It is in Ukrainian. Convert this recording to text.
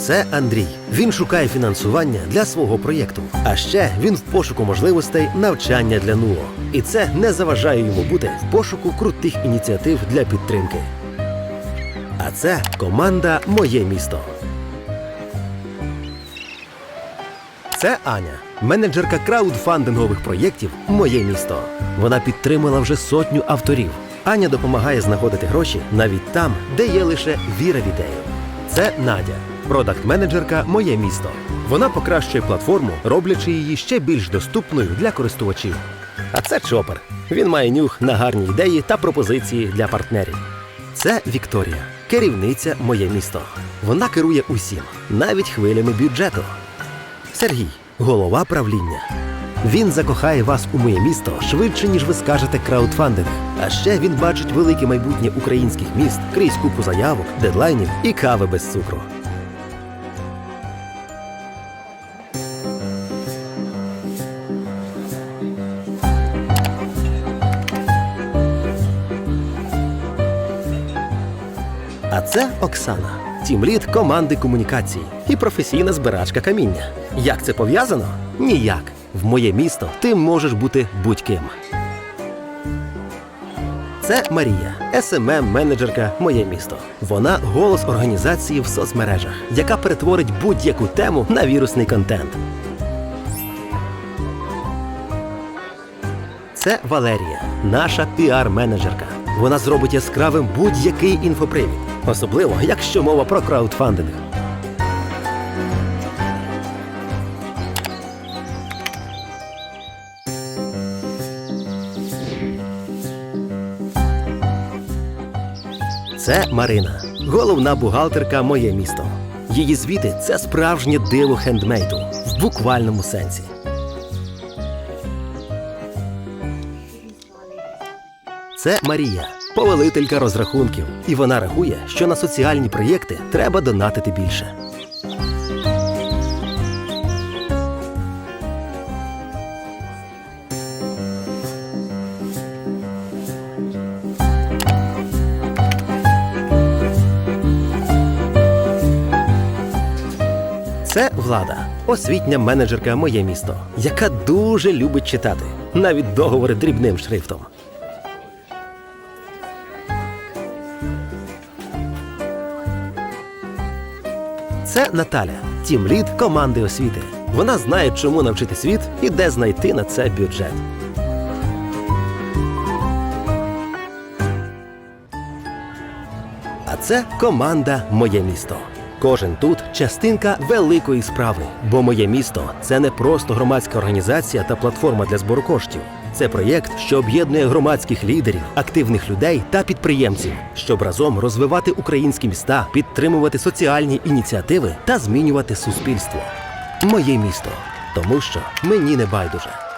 Це Андрій. Він шукає фінансування для свого проєкту. А ще він в пошуку можливостей навчання для НУО. І це не заважає йому бути в пошуку крутих ініціатив для підтримки. А це команда Моє місто. Це Аня, менеджерка краудфандингових проєктів Моє місто. Вона підтримала вже сотню авторів. Аня допомагає знаходити гроші навіть там, де є лише віра в ідею. Це Надя, продакт-менеджерка Моє місто. Вона покращує платформу, роблячи її ще більш доступною для користувачів. А це Чопер. Він має нюх на гарні ідеї та пропозиції для партнерів. Це Вікторія, керівниця Моє місто. Вона керує усім, навіть хвилями бюджету. Сергій, голова правління. Він закохає вас у моє місто швидше, ніж ви скажете краудфандинг. А ще він бачить велике майбутнє українських міст крізь купу заявок, дедлайнів і кави без цукру. Це Оксана, тімлід команди комунікацій і професійна збирачка каміння. Як це пов'язано? Ніяк. В моє місто ти можеш бути будь-ким. Це Марія, smm менеджерка Моє місто. Вона голос організації в соцмережах, яка перетворить будь-яку тему на вірусний контент. Це Валерія, наша піар-менеджерка. Вона зробить яскравим будь-який інфопривід, особливо якщо мова про краудфандинг. Це Марина, головна бухгалтерка Моє місто. Її звіти це справжнє диво хендмейду в буквальному сенсі. Це Марія, повелителька розрахунків, і вона рахує, що на соціальні проєкти треба донатити більше. Це влада, освітня менеджерка Моє місто, яка дуже любить читати, навіть договори дрібним шрифтом. Це Наталя, тімлід команди освіти. Вона знає, чому навчити світ і де знайти на це бюджет. А це команда Моє місто. Кожен тут частинка великої справи, бо моє місто це не просто громадська організація та платформа для збору коштів. Це проєкт, що об'єднує громадських лідерів, активних людей та підприємців, щоб разом розвивати українські міста, підтримувати соціальні ініціативи та змінювати суспільство. Моє місто, тому що мені не байдуже.